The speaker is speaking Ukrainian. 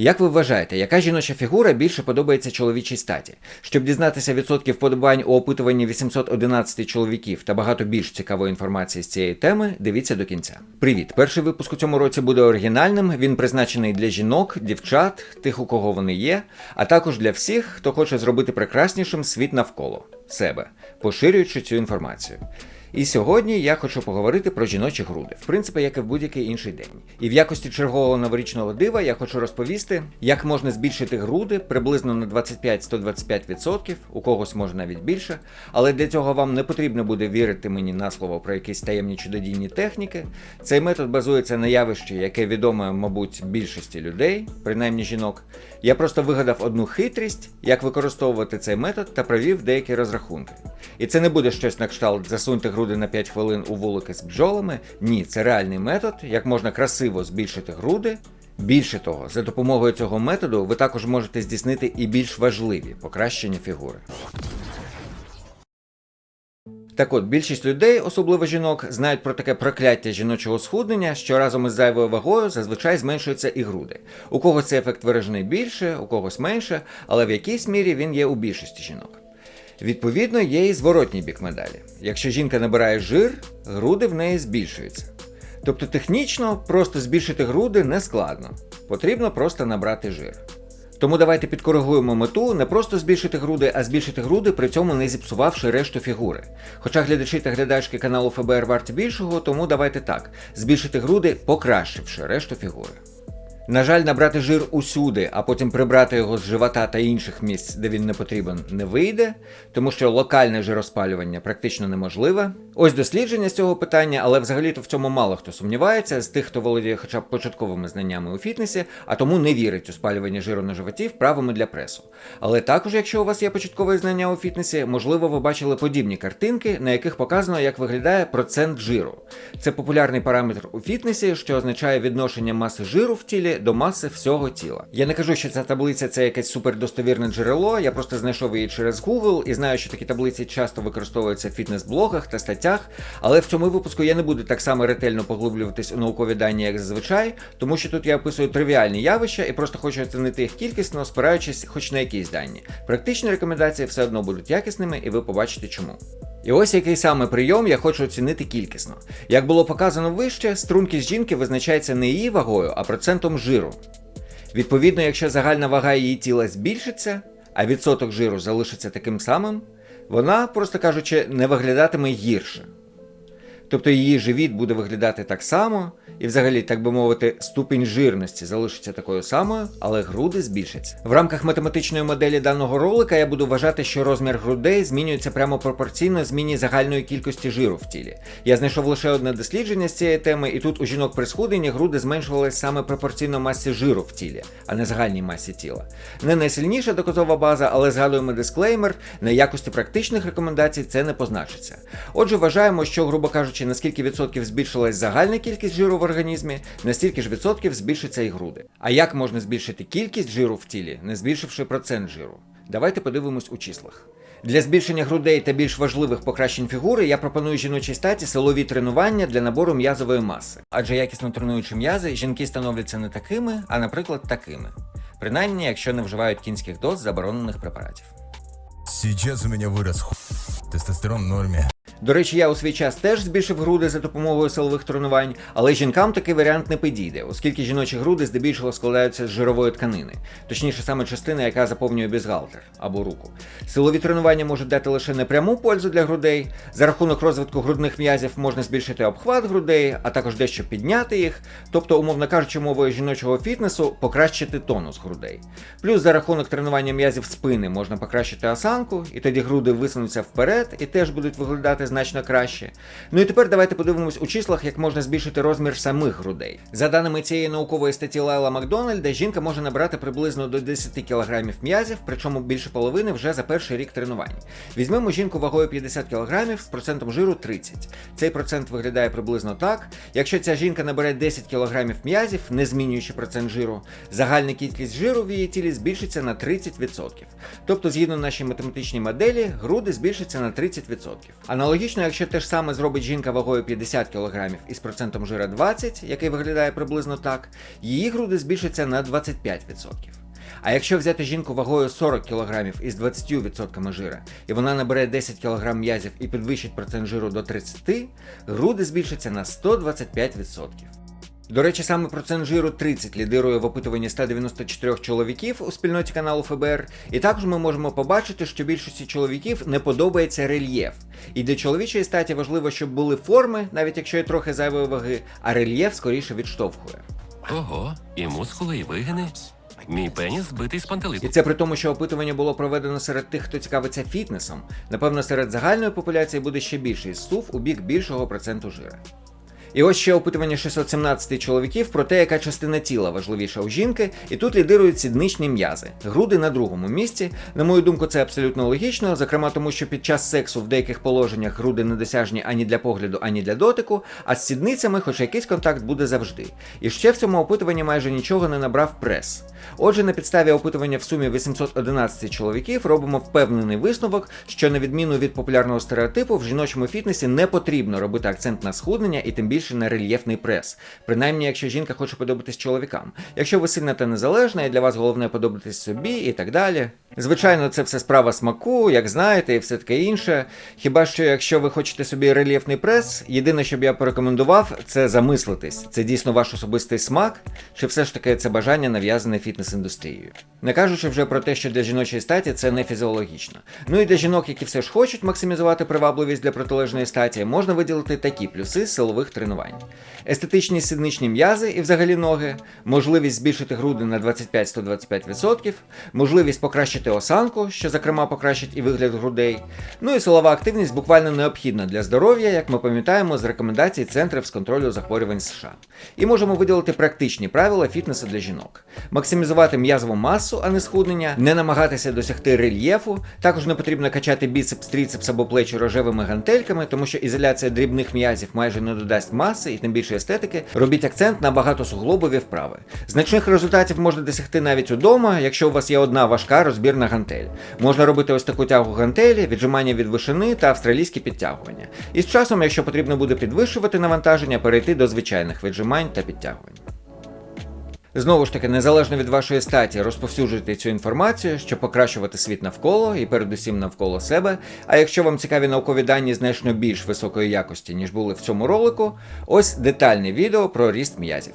Як ви вважаєте, яка жіноча фігура більше подобається чоловічій статі? Щоб дізнатися відсотків вподобань у опитуванні 811 чоловіків та багато більш цікавої інформації з цієї теми, дивіться до кінця. Привіт! Перший випуск у цьому році буде оригінальним. Він призначений для жінок, дівчат, тих, у кого вони є, а також для всіх, хто хоче зробити прекраснішим світ навколо себе, поширюючи цю інформацію. І сьогодні я хочу поговорити про жіночі груди, в принципі, як і в будь-який інший день. І в якості чергового новорічного дива я хочу розповісти, як можна збільшити груди приблизно на 25-125%, у когось може навіть більше. Але для цього вам не потрібно буде вірити мені на слово про якісь таємні чудодійні техніки. Цей метод базується на явищі, яке відоме, мабуть, більшості людей, принаймні жінок. Я просто вигадав одну хитрість, як використовувати цей метод та провів деякі розрахунки. І це не буде щось на кшталт засуньте груди на 5 хвилин у вулики з бджолами. Ні, це реальний метод, як можна красиво збільшити груди. Більше того, за допомогою цього методу ви також можете здійснити і більш важливі покращення фігури. Так от, більшість людей, особливо жінок, знають про таке прокляття жіночого схуднення, що разом із зайвою вагою зазвичай зменшуються і груди. У когось цей ефект виражений більше, у когось менше, але в якійсь мірі він є у більшості жінок. Відповідно, є і зворотній бік медалі. Якщо жінка набирає жир, груди в неї збільшуються. Тобто технічно просто збільшити груди не складно. Потрібно просто набрати жир. Тому давайте підкоригуємо мету не просто збільшити груди, а збільшити груди, при цьому не зіпсувавши решту фігури. Хоча глядачі та глядачки каналу ФБР варті більшого, тому давайте так: збільшити груди, покращивши решту фігури. На жаль, набрати жир усюди, а потім прибрати його з живота та інших місць, де він не потрібен, не вийде, тому що локальне жироспалювання практично неможливе. Ось дослідження з цього питання, але взагалі-то в цьому мало хто сумнівається, з тих, хто володіє хоча б початковими знаннями у фітнесі, а тому не вірить у спалювання жиру на животі вправами для пресу. Але також, якщо у вас є початкове знання у фітнесі, можливо, ви бачили подібні картинки, на яких показано, як виглядає процент жиру. Це популярний параметр у фітнесі, що означає відношення маси жиру в тілі до маси всього тіла. Я не кажу, що ця таблиця це якесь супердостовірне джерело, я просто знайшов її через Google і знаю, що такі таблиці часто використовуються в фітнес-блогах та статтях, але в цьому випуску я не буду так само ретельно поглиблюватись у наукові дані, як зазвичай, тому що тут я описую тривіальні явища і просто хочу оцінити їх кількісно, спираючись хоч на якісь дані. Практичні рекомендації все одно будуть якісними, і ви побачите чому. І ось який саме прийом я хочу оцінити кількісно. Як було показано вище, стрункість жінки визначається не її вагою, а процентом жиру. Відповідно, якщо загальна вага її тіла збільшиться, а відсоток жиру залишиться таким самим, вона, просто кажучи, не виглядатиме гірше. Тобто її живіт буде виглядати так само, і взагалі, так би мовити, ступінь жирності залишиться такою самою, але груди збільшаться. В рамках математичної моделі даного ролика я буду вважати, що розмір грудей змінюється прямо пропорційно зміні загальної кількості жиру в тілі. Я знайшов лише одне дослідження з цієї теми, і тут у жінок при схуденні груди зменшувалися саме пропорційно масі жиру в тілі, а не загальній масі тіла. Не найсильніша доказова база, але згадуємо дисклеймер, на якості практичних рекомендацій це не позначиться. Отже, вважаємо, що, грубо кажучи, наскільки відсотків збільшилась загальна кількість жиру в організмі, настільки ж відсотків збільшиться і груди. А як можна збільшити кількість жиру в тілі, не збільшивши процент жиру? Давайте подивимось у числах. Для збільшення грудей та більш важливих покращень фігури я пропоную жіночій статі силові тренування для набору м'язової маси. Адже якісно тренуючи м'язи, жінки становляться не такими, а наприклад, такими. Принаймні, якщо не вживають кінських доз заборонених препаратів. Сейчас у меня вырос. Тестостерон в норме. До речі, я у свій час теж збільшив груди за допомогою силових тренувань, але жінкам такий варіант не підійде, оскільки жіночі груди здебільшого складаються з жирової тканини, точніше саме частина, яка заповнює бюстгальтер або руку. Силові тренування можуть дати лише непряму пользу для грудей. За рахунок розвитку грудних м'язів можна збільшити обхват грудей, а також дещо підняти їх, тобто, умовно кажучи, мовою жіночого фітнесу, покращити тонус грудей. Плюс за рахунок тренування м'язів спини можна покращити осанку, і тоді груди висунуться вперед і теж будуть виглядати значно краще. Ну і тепер давайте подивимось у числах, як можна збільшити розмір самих грудей. За даними цієї наукової статті Лайла Макдональда, жінка може набрати приблизно до 10 кг м'язів, причому більше половини вже за перший рік тренувань. Візьмемо жінку вагою 50 кг з процентом жиру 30. Цей процент виглядає приблизно так. Якщо ця жінка набере 10 кг м'язів, не змінюючи процент жиру, загальна кількість жиру в її тілі збільшиться на 30%. Тобто, згідно нашій математичній моделі, груди збільшаться на 30%. Аналогічно Аналогічно, якщо те ж саме зробить жінка вагою 50 кг із процентом жира 20, який виглядає приблизно так, її груди збільшаться на 25%. А якщо взяти жінку вагою 40 кг із 20% жира, і вона набере 10 кг м'язів і підвищить процент жиру до 30, груди збільшаться на 125%. До речі, саме процент жиру 30 лідирує в опитуванні 194 чоловіків у спільноті каналу ФБР, і також ми можемо побачити, що більшості чоловіків не подобається рельєф. І для чоловічої статі важливо, щоб були форми, навіть якщо є трохи зайвої ваги, а рельєф скоріше відштовхує. Ого, і мускули, і вигини. Мій пеніс збитий з І це при тому, що опитування було проведено серед тих, хто цікавиться фітнесом. Напевно, серед загальної популяції буде ще більший зсув у бік більшого проценту жира. І ось ще опитування 617 чоловіків про те, яка частина тіла важливіша у жінки, і тут лідирують сідничні м'язи, груди на другому місці. На мою думку, це абсолютно логічно, зокрема тому, що під час сексу в деяких положеннях груди недосяжні ані для погляду, ані для дотику, а з сідницями хоч якийсь контакт буде завжди. І ще в цьому опитуванні майже нічого не набрав прес. Отже, на підставі опитування в сумі 811 чоловіків робимо впевнений висновок, що на відміну від популярного стереотипу, в жіночому фітнесі не потрібно робити акцент на схуднення і тим більше на рельєфний прес. Принаймні, якщо жінка хоче подобатись чоловікам. Якщо ви сильна та незалежна, і для вас головне подобатись собі і так далі. Звичайно, це все справа смаку, як знаєте, і все таке інше. Хіба що, якщо ви хочете собі рельєфний прес, єдине, що б я порекомендував, це замислитись. Це дійсно ваш особистий смак, чи все ж таки це бажання нав'язане фітнес-індустрією. Не кажучи вже про те, що для жіночої статі це не фізіологічно. Ну і для жінок, які все ж хочуть максимізувати привабливість для протилежної статі, можна виділити такі плюси силових тренувань: естетичні сідничні м'язи і взагалі ноги, можливість збільшити груди на 25-125%, можливість покращити осанку, що зокрема покращить і вигляд грудей. Ну і силова активність буквально необхідна для здоров'я, як ми пам'ятаємо з рекомендацій центрів з контролю захворювань США. І можемо виділити практичні правила фітнесу для жінок: максимізувати м'язову масу, а не схуднення, не намагатися досягти рельєфу. Також не потрібно качати біцепс, тріцепс або плечі рожевими гантельками, тому що ізоляція дрібних м'язів майже не додасть маси і тим більше естетики. Робіть акцент на багатосуглобові вправи. Значних результатів можна досягти навіть удома, якщо у вас є одна важка розбірна гантель. Можна робити ось таку тягу гантелі, віджимання від вишини та австралійські підтягування. І з часом, якщо потрібно буде підвищувати навантаження, перейти до звичайних віджимань та підтягувань. Знову ж таки, незалежно від вашої статі, розповсюджуйте цю інформацію, щоб покращувати світ навколо і передусім навколо себе. А якщо вам цікаві наукові дані значно більш високої якості, ніж були в цьому ролику, ось детальне відео про ріст м'язів.